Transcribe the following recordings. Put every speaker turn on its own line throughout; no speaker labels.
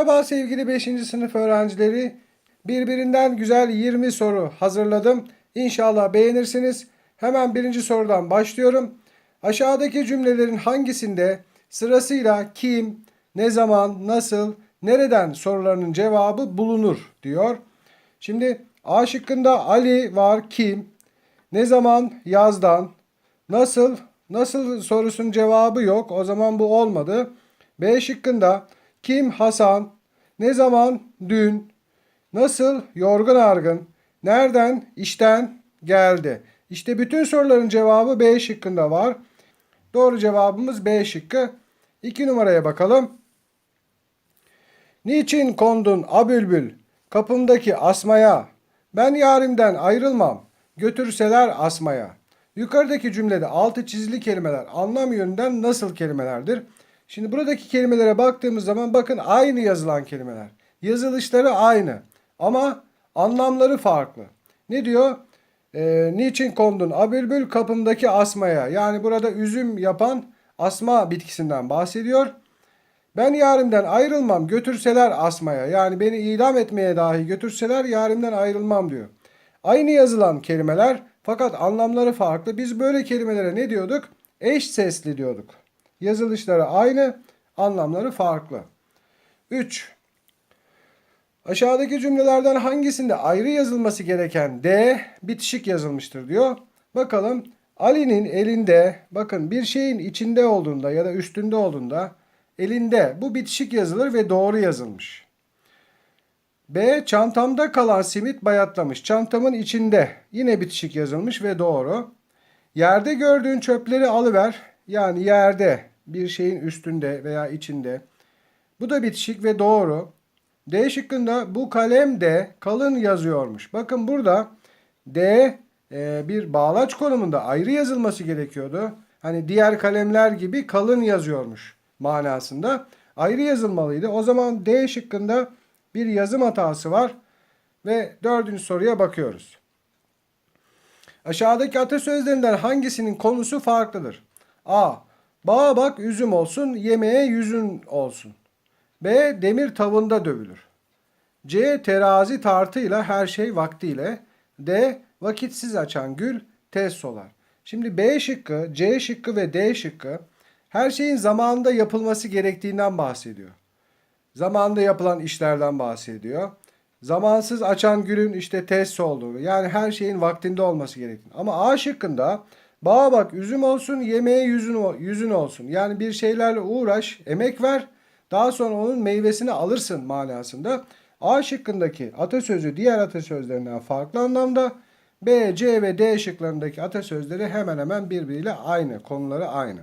Merhaba sevgili 5. sınıf öğrencileri. Birbirinden güzel 20 soru hazırladım. İnşallah beğenirsiniz. Hemen birinci sorudan başlıyorum. Aşağıdaki cümlelerin hangisinde sırasıyla kim, ne zaman, nasıl, nereden sorularının cevabı bulunur diyor. Şimdi A şıkkında Ali var kim, ne zaman yazdan, nasıl, nasıl sorusunun cevabı yok. O zaman bu olmadı. B şıkkında kim Hasan, ne zaman dün, nasıl yorgun argın, nereden işten geldi. İşte bütün soruların cevabı B şıkkında var. Doğru cevabımız B şıkkı. 2 numaraya bakalım. Niçin kondun a bülbül kapımdaki asmaya? Ben yarimden ayrılmam götürseler asmaya. Yukarıdaki cümlede altı çizili kelimeler anlam yönünden nasıl kelimelerdir? Şimdi buradaki kelimelere baktığımız zaman bakın aynı yazılan kelimeler. Yazılışları aynı ama anlamları farklı. Ne diyor? Ee, niçin kondun a bülbül kapımdaki asmaya? Yani burada üzüm yapan asma bitkisinden bahsediyor. Ben yarimden ayrılmam götürseler asmaya yani beni idam etmeye dahi götürseler yarimden ayrılmam diyor. Aynı yazılan kelimeler fakat anlamları farklı. Biz böyle kelimelere ne diyorduk? Eş sesli diyorduk. Yazılışları aynı, anlamları farklı. 3. Aşağıdaki cümlelerden hangisinde ayrı yazılması gereken D bitişik yazılmıştır diyor. Bakalım Ali'nin elinde bakın bir şeyin içinde olduğunda ya da üstünde olduğunda elinde bu bitişik yazılır ve doğru yazılmış. B. Çantamda kalan simit bayatlamış. Çantamın içinde yine bitişik yazılmış ve doğru. Yerde gördüğün çöpleri alıver. Yani yerde bir şeyin üstünde veya içinde. Bu da bitişik ve doğru. D şıkkında bu kalem de kalın yazıyormuş. Bakın burada D e, bir bağlaç konumunda ayrı yazılması gerekiyordu. Hani diğer kalemler gibi kalın yazıyormuş manasında. Ayrı yazılmalıydı. O zaman D şıkkında bir yazım hatası var. Ve dördüncü soruya bakıyoruz. Aşağıdaki atasözlerinden hangisinin konusu farklıdır? A. Bağa bak üzüm olsun, yemeğe yüzün olsun. B. Demir tavında dövülür. C. Terazi tartıyla her şey vaktiyle. D. Vakitsiz açan gül tez solar. Şimdi B şıkkı, C şıkkı ve D şıkkı her şeyin zamanında yapılması gerektiğinden bahsediyor. Zamanında yapılan işlerden bahsediyor. Zamansız açan gülün işte test olduğu yani her şeyin vaktinde olması gerektiğini. Ama A şıkkında bağa bak üzüm olsun yemeğe yüzün, yüzün olsun. Yani bir şeylerle uğraş emek ver daha sonra onun meyvesini alırsın manasında. A şıkkındaki atasözü diğer atasözlerinden farklı anlamda. B, C ve D şıklarındaki atasözleri hemen hemen birbiriyle aynı. Konuları aynı.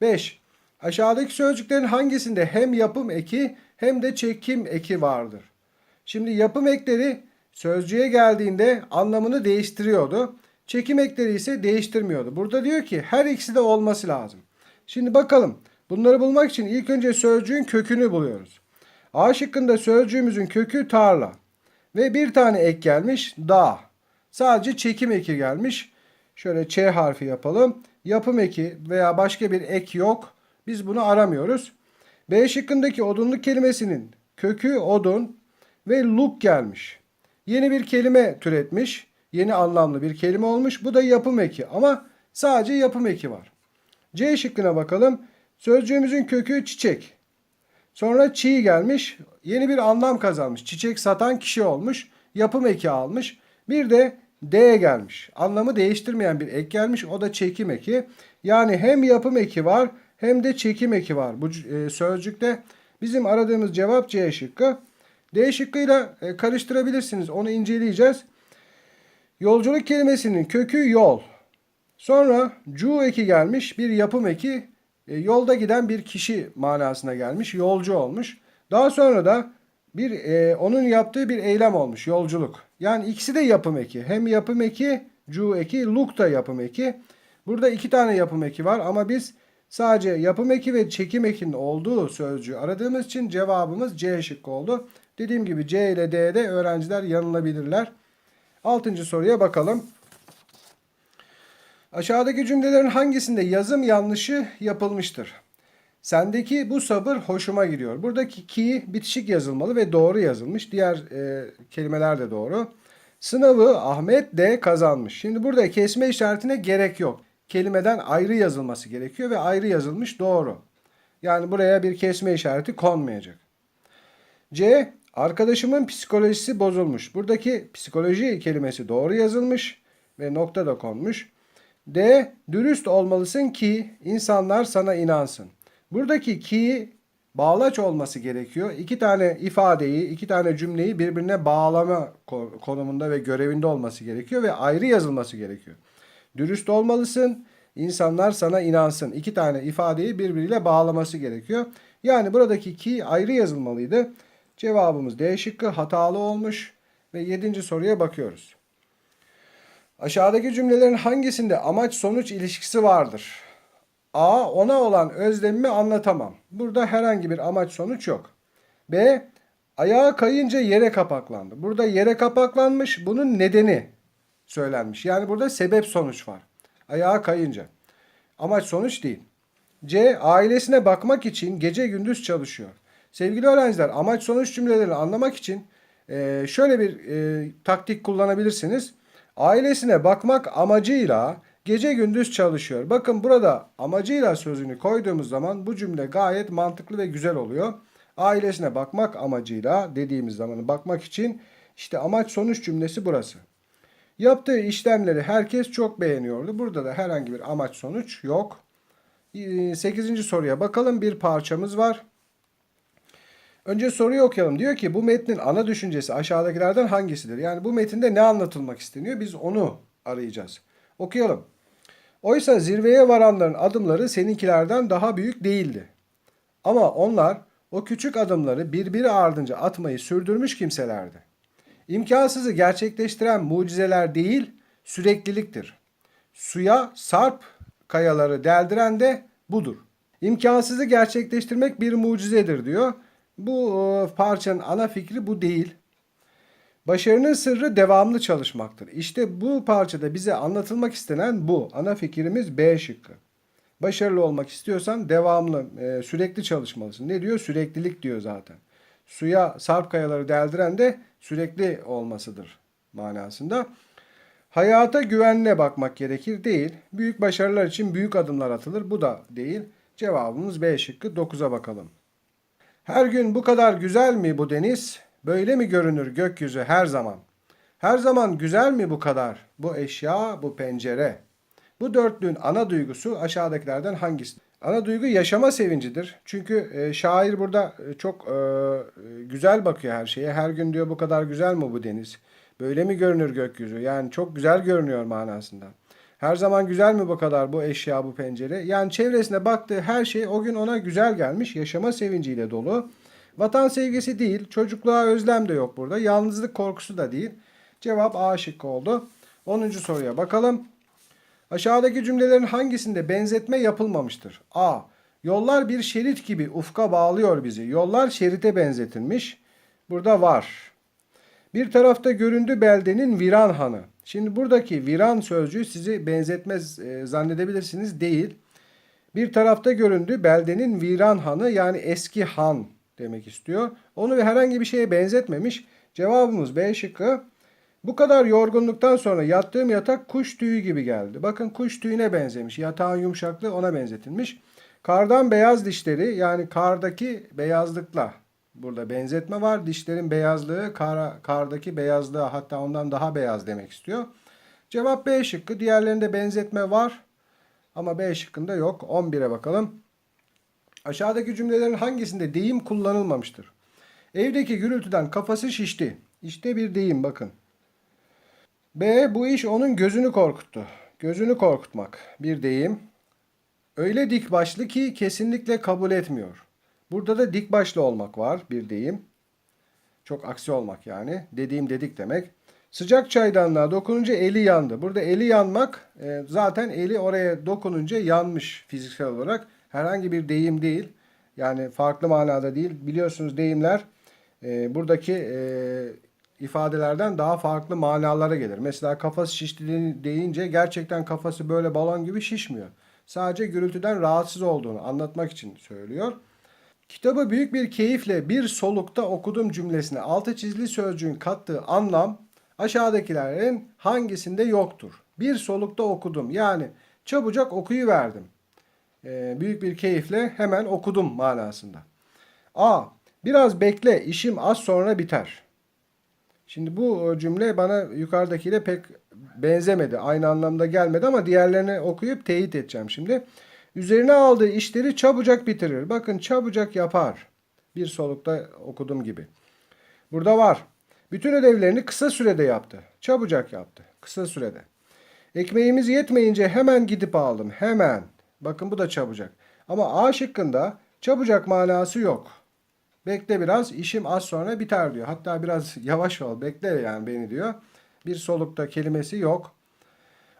5. Aşağıdaki sözcüklerin hangisinde hem yapım eki hem de çekim eki vardır? Şimdi yapım ekleri sözcüğe geldiğinde anlamını değiştiriyordu. Çekim ekleri ise değiştirmiyordu. Burada diyor ki her ikisi de olması lazım. Şimdi bakalım. Bunları bulmak için ilk önce sözcüğün kökünü buluyoruz. A şıkkında sözcüğümüzün kökü tarla. Ve bir tane ek gelmiş dağ. Sadece çekim eki gelmiş. Şöyle Ç harfi yapalım. Yapım eki veya başka bir ek yok. Biz bunu aramıyoruz. B şıkkındaki odunluk kelimesinin kökü odun ve luk gelmiş. Yeni bir kelime türetmiş. Yeni anlamlı bir kelime olmuş. Bu da yapım eki ama sadece yapım eki var. C şıkkına bakalım. Sözcüğümüzün kökü çiçek. Sonra çiğ gelmiş. Yeni bir anlam kazanmış. Çiçek satan kişi olmuş. Yapım eki almış. Bir de D gelmiş. Anlamı değiştirmeyen bir ek gelmiş. O da çekim eki. Yani hem yapım eki var hem de çekim eki var. Bu e, sözcükte bizim aradığımız cevap C şıkkı. D şıkkıyla e, karıştırabilirsiniz. Onu inceleyeceğiz. Yolculuk kelimesinin kökü yol. Sonra cu eki gelmiş. Bir yapım eki. E, yolda giden bir kişi manasına gelmiş. Yolcu olmuş. Daha sonra da bir e, onun yaptığı bir eylem olmuş. Yolculuk. Yani ikisi de yapım eki. Hem yapım eki, cu eki, luk da yapım eki. Burada iki tane yapım eki var ama biz sadece yapım eki ve çekim ekinin olduğu sözcüğü aradığımız için cevabımız C şıkkı oldu. Dediğim gibi C ile D'de öğrenciler yanılabilirler. Altıncı soruya bakalım. Aşağıdaki cümlelerin hangisinde yazım yanlışı yapılmıştır? Sendeki bu sabır hoşuma gidiyor. Buradaki ki bitişik yazılmalı ve doğru yazılmış. Diğer e, kelimeler de doğru. Sınavı Ahmet de kazanmış. Şimdi burada kesme işaretine gerek yok. Kelimeden ayrı yazılması gerekiyor ve ayrı yazılmış doğru. Yani buraya bir kesme işareti konmayacak. C. Arkadaşımın psikolojisi bozulmuş. Buradaki psikoloji kelimesi doğru yazılmış ve nokta da konmuş. D. Dürüst olmalısın ki insanlar sana inansın. Buradaki ki bağlaç olması gerekiyor. İki tane ifadeyi, iki tane cümleyi birbirine bağlama ko- konumunda ve görevinde olması gerekiyor ve ayrı yazılması gerekiyor. Dürüst olmalısın, insanlar sana inansın. İki tane ifadeyi birbiriyle bağlaması gerekiyor. Yani buradaki ki ayrı yazılmalıydı. Cevabımız D şıkkı hatalı olmuş ve yedinci soruya bakıyoruz. Aşağıdaki cümlelerin hangisinde amaç sonuç ilişkisi vardır? A. Ona olan özlemimi anlatamam. Burada herhangi bir amaç sonuç yok. B. Ayağa kayınca yere kapaklandı. Burada yere kapaklanmış. Bunun nedeni söylenmiş. Yani burada sebep sonuç var. Ayağa kayınca. Amaç sonuç değil. C. Ailesine bakmak için gece gündüz çalışıyor. Sevgili öğrenciler amaç sonuç cümlelerini anlamak için e, şöyle bir e, taktik kullanabilirsiniz. Ailesine bakmak amacıyla gece gündüz çalışıyor. Bakın burada amacıyla sözünü koyduğumuz zaman bu cümle gayet mantıklı ve güzel oluyor. Ailesine bakmak amacıyla dediğimiz zaman bakmak için işte amaç sonuç cümlesi burası. Yaptığı işlemleri herkes çok beğeniyordu. Burada da herhangi bir amaç sonuç yok. 8. soruya bakalım. Bir parçamız var. Önce soruyu okuyalım. Diyor ki bu metnin ana düşüncesi aşağıdakilerden hangisidir? Yani bu metinde ne anlatılmak isteniyor? Biz onu arayacağız. Okuyalım. Oysa zirveye varanların adımları seninkilerden daha büyük değildi. Ama onlar o küçük adımları birbiri ardınca atmayı sürdürmüş kimselerdi. İmkansızı gerçekleştiren mucizeler değil, sürekliliktir. Suya sarp kayaları deldiren de budur. İmkansızı gerçekleştirmek bir mucizedir diyor. Bu e, parçanın ana fikri bu değil. Başarının sırrı devamlı çalışmaktır. İşte bu parçada bize anlatılmak istenen bu. Ana fikrimiz B şıkkı. Başarılı olmak istiyorsan devamlı, e, sürekli çalışmalısın. Ne diyor? Süreklilik diyor zaten. Suya sarp kayaları deldiren de sürekli olmasıdır manasında. Hayata güvenle bakmak gerekir değil. Büyük başarılar için büyük adımlar atılır. Bu da değil. Cevabımız B şıkkı. 9'a bakalım. Her gün bu kadar güzel mi bu deniz? Böyle mi görünür gökyüzü her zaman? Her zaman güzel mi bu kadar? Bu eşya, bu pencere. Bu dörtlüğün ana duygusu aşağıdakilerden hangisi? Ana duygu yaşama sevincidir. Çünkü e, şair burada e, çok e, güzel bakıyor her şeye. Her gün diyor bu kadar güzel mi bu deniz? Böyle mi görünür gökyüzü? Yani çok güzel görünüyor manasında. Her zaman güzel mi bu kadar bu eşya, bu pencere? Yani çevresine baktığı her şey o gün ona güzel gelmiş. Yaşama sevinciyle dolu. Vatan sevgisi değil, çocukluğa özlem de yok burada. Yalnızlık korkusu da değil. Cevap A şıkkı oldu. 10. soruya bakalım. Aşağıdaki cümlelerin hangisinde benzetme yapılmamıştır? A. Yollar bir şerit gibi ufka bağlıyor bizi. Yollar şerite benzetilmiş. Burada var. Bir tarafta göründü beldenin viran hanı. Şimdi buradaki viran sözcüğü sizi benzetmez e, zannedebilirsiniz değil. Bir tarafta göründü beldenin viran hanı yani eski han demek istiyor. Onu herhangi bir şeye benzetmemiş. Cevabımız B şıkkı. Bu kadar yorgunluktan sonra yattığım yatak kuş tüyü gibi geldi. Bakın kuş tüyüne benzemiş. Yatağın yumuşaklığı ona benzetilmiş. Kardan beyaz dişleri yani kardaki beyazlıkla burada benzetme var. Dişlerin beyazlığı kar, kardaki beyazlığa hatta ondan daha beyaz demek istiyor. Cevap B şıkkı. Diğerlerinde benzetme var ama B şıkkında yok. 11'e bakalım. Aşağıdaki cümlelerin hangisinde deyim kullanılmamıştır? Evdeki gürültüden kafası şişti. İşte bir deyim bakın. B. Bu iş onun gözünü korkuttu. Gözünü korkutmak. Bir deyim. Öyle dik başlı ki kesinlikle kabul etmiyor. Burada da dik başlı olmak var. Bir deyim. Çok aksi olmak yani. Dediğim dedik demek. Sıcak çaydanlığa dokununca eli yandı. Burada eli yanmak e, zaten eli oraya dokununca yanmış fiziksel olarak. Herhangi bir deyim değil. Yani farklı manada değil. Biliyorsunuz deyimler e, buradaki e, ifadelerden daha farklı manalara gelir. Mesela kafası şişti deyince gerçekten kafası böyle balon gibi şişmiyor. Sadece gürültüden rahatsız olduğunu anlatmak için söylüyor. Kitabı büyük bir keyifle bir solukta okudum cümlesine altı çizili sözcüğün kattığı anlam aşağıdakilerin hangisinde yoktur? Bir solukta okudum yani çabucak okuyuverdim. Ee, büyük bir keyifle hemen okudum manasında. A. Biraz bekle işim az sonra biter. Şimdi bu cümle bana yukarıdakiyle pek benzemedi. Aynı anlamda gelmedi ama diğerlerini okuyup teyit edeceğim şimdi. Üzerine aldığı işleri çabucak bitirir. Bakın çabucak yapar. Bir solukta okudum gibi. Burada var. Bütün ödevlerini kısa sürede yaptı. Çabucak yaptı. Kısa sürede. Ekmeğimiz yetmeyince hemen gidip aldım. Hemen. Bakın bu da çabucak. Ama A şıkkında çabucak manası yok. Bekle biraz işim az sonra biter diyor. Hatta biraz yavaş ol bekle yani beni diyor. Bir solukta kelimesi yok.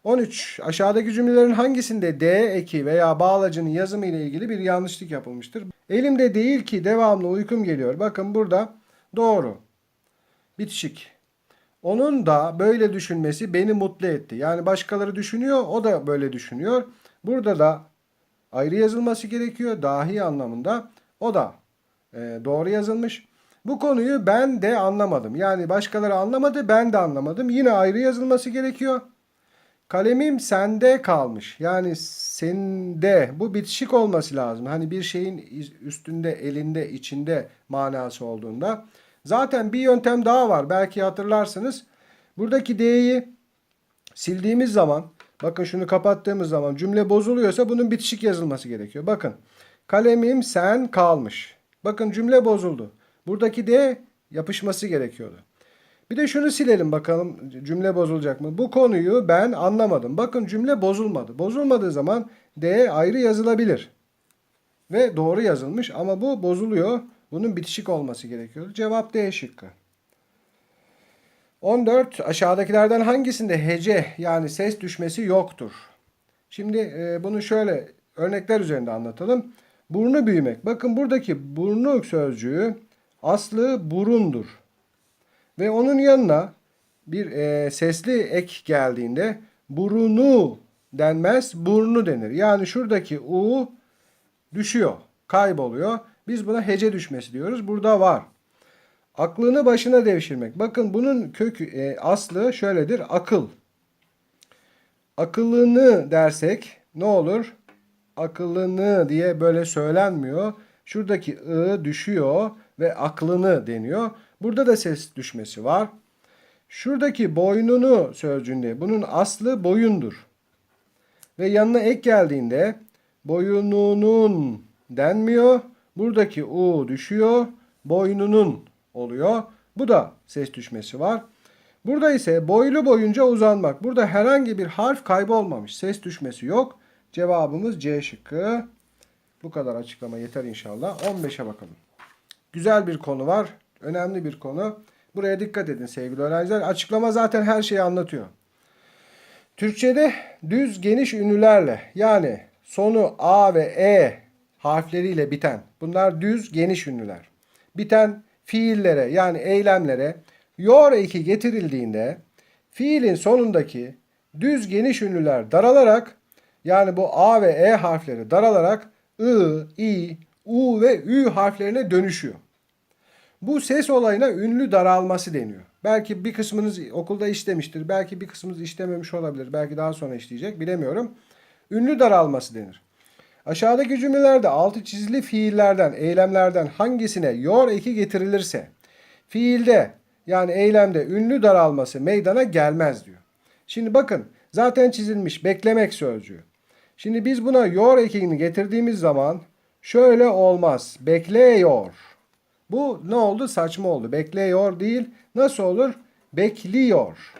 13. Aşağıdaki cümlelerin hangisinde D eki veya bağlacının yazımı ile ilgili bir yanlışlık yapılmıştır? Elimde değil ki devamlı uykum geliyor. Bakın burada doğru. Bitişik. Onun da böyle düşünmesi beni mutlu etti. Yani başkaları düşünüyor, o da böyle düşünüyor. Burada da ayrı yazılması gerekiyor dahi anlamında. O da e, doğru yazılmış. Bu konuyu ben de anlamadım. Yani başkaları anlamadı, ben de anlamadım. Yine ayrı yazılması gerekiyor. Kalemim sende kalmış. Yani sende. Bu bitişik olması lazım. Hani bir şeyin üstünde, elinde, içinde manası olduğunda. Zaten bir yöntem daha var. Belki hatırlarsınız. Buradaki D'yi sildiğimiz zaman, bakın şunu kapattığımız zaman cümle bozuluyorsa bunun bitişik yazılması gerekiyor. Bakın. Kalemim sen kalmış. Bakın cümle bozuldu. Buradaki D yapışması gerekiyordu. Bir de şunu silelim bakalım cümle bozulacak mı? Bu konuyu ben anlamadım. Bakın cümle bozulmadı. Bozulmadığı zaman D ayrı yazılabilir. Ve doğru yazılmış ama bu bozuluyor. Bunun bitişik olması gerekiyor. Cevap D şıkkı. 14. Aşağıdakilerden hangisinde hece yani ses düşmesi yoktur? Şimdi e, bunu şöyle örnekler üzerinde anlatalım. Burnu büyümek. Bakın buradaki burnu sözcüğü aslı burundur. Ve onun yanına bir e, sesli ek geldiğinde burunu denmez, burnu denir. Yani şuradaki u düşüyor, kayboluyor. Biz buna hece düşmesi diyoruz. Burada var. Aklını başına devşirmek. Bakın bunun kökü e, aslı şöyledir. Akıl. Akıllını dersek ne olur? Akıllını diye böyle söylenmiyor. Şuradaki ı düşüyor ve aklını deniyor. Burada da ses düşmesi var. Şuradaki boynunu sözcüğünde bunun aslı boyundur. Ve yanına ek geldiğinde boyununun denmiyor. Buradaki u düşüyor. Boynunun oluyor. Bu da ses düşmesi var. Burada ise boylu boyunca uzanmak. Burada herhangi bir harf kaybolmamış. Ses düşmesi yok. Cevabımız C şıkkı. Bu kadar açıklama yeter inşallah. 15'e bakalım. Güzel bir konu var. Önemli bir konu. Buraya dikkat edin sevgili öğrenciler. Açıklama zaten her şeyi anlatıyor. Türkçe'de düz geniş ünlülerle yani sonu A ve E harfleriyle biten bunlar düz geniş ünlüler. Biten fiillere yani eylemlere yor eki getirildiğinde fiilin sonundaki düz geniş ünlüler daralarak yani bu A ve E harfleri daralarak I, I, U ve Ü harflerine dönüşüyor. Bu ses olayına ünlü daralması deniyor. Belki bir kısmınız okulda işlemiştir. Belki bir kısmınız işlememiş olabilir. Belki daha sonra işleyecek. Bilemiyorum. Ünlü daralması denir. Aşağıdaki cümlelerde altı çizili fiillerden, eylemlerden hangisine yor eki getirilirse fiilde yani eylemde ünlü daralması meydana gelmez diyor. Şimdi bakın zaten çizilmiş beklemek sözcüğü. Şimdi biz buna yor ekini getirdiğimiz zaman şöyle olmaz. Bekliyor. Bu ne oldu? Saçma oldu. Bekliyor değil. Nasıl olur? Bekliyor.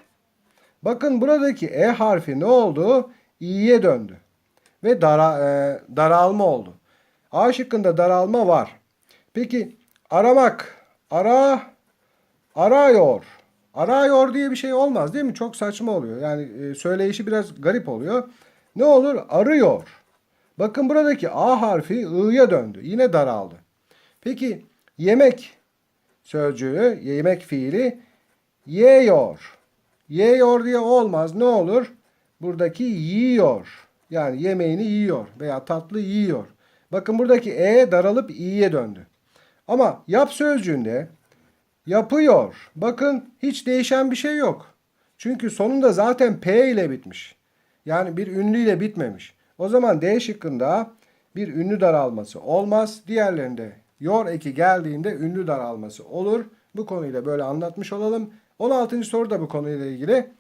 Bakın buradaki E harfi ne oldu? İ'ye döndü. Ve dara, e, daralma oldu. A şıkkında daralma var. Peki aramak. Ara, arıyor. Arıyor diye bir şey olmaz değil mi? Çok saçma oluyor. Yani e, söyleyişi biraz garip oluyor. Ne olur? Arıyor. Bakın buradaki A harfi I'ya döndü. Yine daraldı. Peki yemek sözcüğü, yemek fiili yiyor. Yiyor diye olmaz. Ne olur? Buradaki yiyor. Yani yemeğini yiyor veya tatlı yiyor. Bakın buradaki e daralıp i'ye döndü. Ama yap sözcüğünde yapıyor. Bakın hiç değişen bir şey yok. Çünkü sonunda zaten p ile bitmiş. Yani bir ünlü ile bitmemiş. O zaman D şıkkında bir ünlü daralması olmaz. Diğerlerinde yor eki geldiğinde ünlü daralması olur. Bu konuyu da böyle anlatmış olalım. 16. soru da bu konuyla ilgili.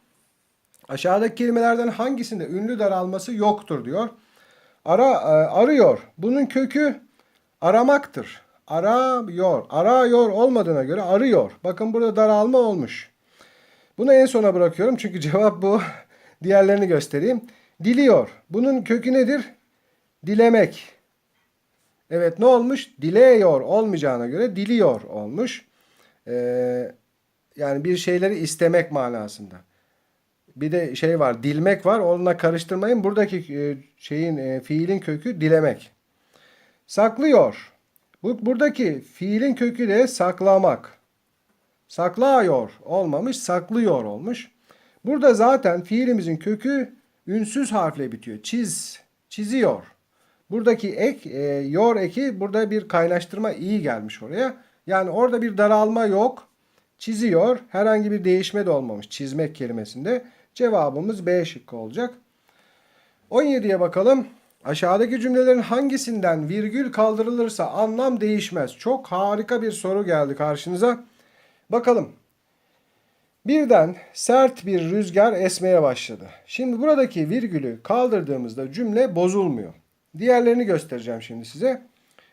Aşağıdaki kelimelerden hangisinde ünlü daralması yoktur diyor. Ara e, arıyor. Bunun kökü aramaktır. Arıyor. Arıyor olmadığına göre arıyor. Bakın burada daralma olmuş. Bunu en sona bırakıyorum çünkü cevap bu. Diğerlerini göstereyim. Diliyor. Bunun kökü nedir? Dilemek. Evet ne olmuş? Dileyor olmayacağına göre diliyor olmuş. Ee, yani bir şeyleri istemek manasında. Bir de şey var, dilmek var. Onunla karıştırmayın. Buradaki e, şeyin e, fiilin kökü dilemek. Saklıyor. Bu buradaki fiilin kökü de saklamak. Saklıyor olmamış, saklıyor olmuş. Burada zaten fiilimizin kökü ünsüz harfle bitiyor. Çiz, çiziyor. Buradaki ek, e, yor eki burada bir kaynaştırma iyi gelmiş oraya. Yani orada bir daralma yok. Çiziyor. Herhangi bir değişme de olmamış çizmek kelimesinde. Cevabımız B şıkkı olacak. 17'ye bakalım. Aşağıdaki cümlelerin hangisinden virgül kaldırılırsa anlam değişmez. Çok harika bir soru geldi karşınıza. Bakalım. Birden sert bir rüzgar esmeye başladı. Şimdi buradaki virgülü kaldırdığımızda cümle bozulmuyor. Diğerlerini göstereceğim şimdi size.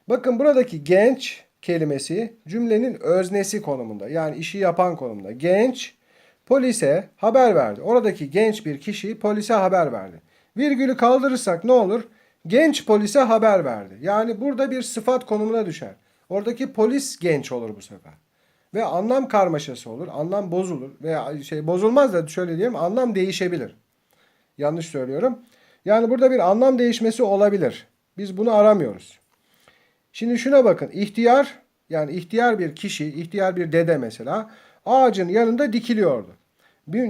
Bakın buradaki genç kelimesi cümlenin öznesi konumunda. Yani işi yapan konumunda. Genç polise haber verdi. Oradaki genç bir kişi polise haber verdi. Virgülü kaldırırsak ne olur? Genç polise haber verdi. Yani burada bir sıfat konumuna düşer. Oradaki polis genç olur bu sefer. Ve anlam karmaşası olur. Anlam bozulur. Veya şey bozulmaz da şöyle diyeyim anlam değişebilir. Yanlış söylüyorum. Yani burada bir anlam değişmesi olabilir. Biz bunu aramıyoruz. Şimdi şuna bakın. İhtiyar yani ihtiyar bir kişi, ihtiyar bir dede mesela ağacın yanında dikiliyordu. E,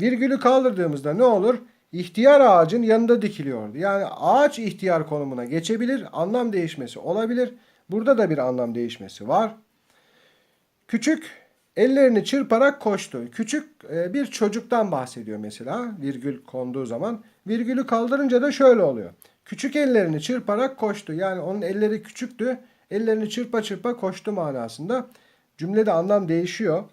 virgülü kaldırdığımızda ne olur? İhtiyar ağacın yanında dikiliyordu. Yani ağaç ihtiyar konumuna geçebilir. Anlam değişmesi olabilir. Burada da bir anlam değişmesi var. Küçük ellerini çırparak koştu. Küçük e, bir çocuktan bahsediyor mesela virgül konduğu zaman. Virgülü kaldırınca da şöyle oluyor. Küçük ellerini çırparak koştu. Yani onun elleri küçüktü. Ellerini çırpa çırpa koştu manasında. Cümlede anlam değişiyor.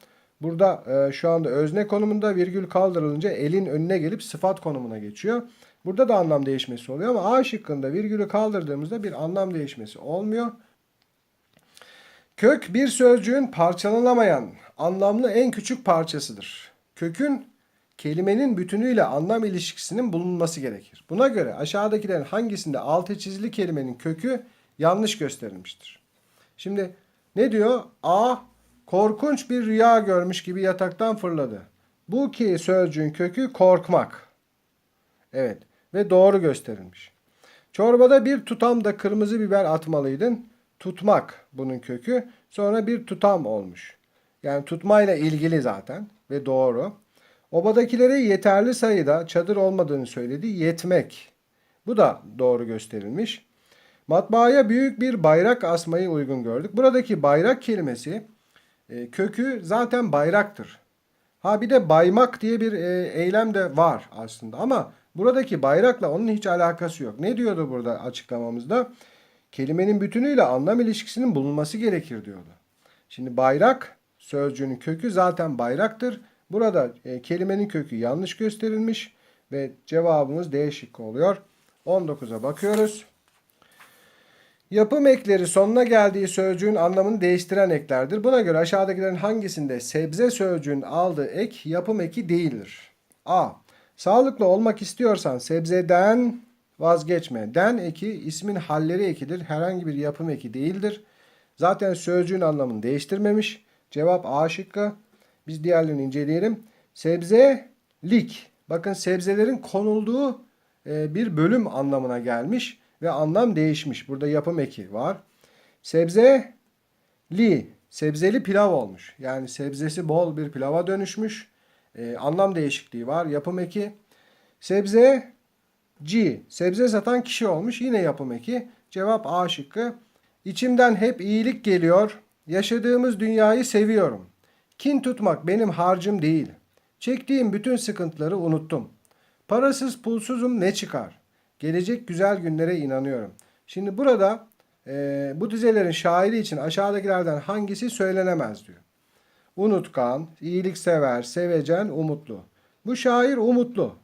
Burada e, şu anda özne konumunda virgül kaldırılınca elin önüne gelip sıfat konumuna geçiyor. Burada da anlam değişmesi oluyor ama A şıkkında virgülü kaldırdığımızda bir anlam değişmesi olmuyor. Kök bir sözcüğün parçalanamayan anlamlı en küçük parçasıdır. Kökün kelimenin bütünüyle anlam ilişkisinin bulunması gerekir. Buna göre aşağıdakilerin hangisinde altı çizili kelimenin kökü yanlış gösterilmiştir? Şimdi ne diyor? A korkunç bir rüya görmüş gibi yataktan fırladı. Bu ki sözcüğün kökü korkmak. Evet ve doğru gösterilmiş. Çorbada bir tutam da kırmızı biber atmalıydın. Tutmak bunun kökü. Sonra bir tutam olmuş. Yani tutmayla ilgili zaten ve doğru. Obadakilere yeterli sayıda çadır olmadığını söyledi. Yetmek. Bu da doğru gösterilmiş. Matbaaya büyük bir bayrak asmayı uygun gördük. Buradaki bayrak kelimesi e, kökü zaten bayraktır. Ha bir de baymak diye bir e, eylem de var aslında ama buradaki bayrakla onun hiç alakası yok. Ne diyordu burada açıklamamızda? Kelimenin bütünüyle anlam ilişkisinin bulunması gerekir diyordu. Şimdi bayrak sözcüğünün kökü zaten bayraktır. Burada e, kelimenin kökü yanlış gösterilmiş ve cevabımız D şıkkı oluyor. 19'a bakıyoruz. Yapım ekleri sonuna geldiği sözcüğün anlamını değiştiren eklerdir. Buna göre aşağıdakilerin hangisinde sebze sözcüğün aldığı ek yapım eki değildir? A. Sağlıklı olmak istiyorsan sebzeden vazgeçme. Den eki ismin halleri ekidir. Herhangi bir yapım eki değildir. Zaten sözcüğün anlamını değiştirmemiş. Cevap A şıkkı. Biz diğerlerini inceleyelim. Sebzelik. Bakın sebzelerin konulduğu e, bir bölüm anlamına gelmiş ve anlam değişmiş. Burada yapım eki var. Sebzeli. Sebzeli pilav olmuş. Yani sebzesi bol bir pilava dönüşmüş. E, anlam değişikliği var. Yapım eki. Sebze G. Sebze satan kişi olmuş. Yine yapım eki. Cevap A şıkkı. İçimden hep iyilik geliyor. Yaşadığımız dünyayı seviyorum. Kin tutmak benim harcım değil. Çektiğim bütün sıkıntıları unuttum. Parasız pulsuzum ne çıkar? Gelecek güzel günlere inanıyorum. Şimdi burada e, bu dizelerin şairi için aşağıdakilerden hangisi söylenemez diyor. Unutkan, iyiliksever, sevecen, umutlu. Bu şair umutlu.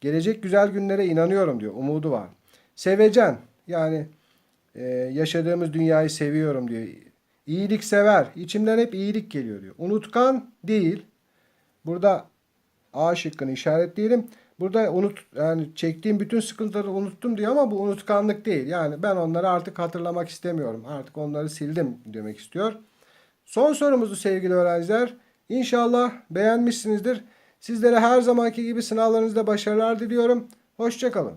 Gelecek güzel günlere inanıyorum diyor. Umudu var. Sevecen yani e, yaşadığımız dünyayı seviyorum diyor. İyiliksever. içimden hep iyilik geliyor diyor. Unutkan değil. Burada A şıkkını işaretleyelim. Burada unut yani çektiğim bütün sıkıntıları unuttum diyor ama bu unutkanlık değil. Yani ben onları artık hatırlamak istemiyorum. Artık onları sildim demek istiyor. Son sorumuzu sevgili öğrenciler. İnşallah beğenmişsinizdir. Sizlere her zamanki gibi sınavlarınızda başarılar diliyorum. Hoşçakalın.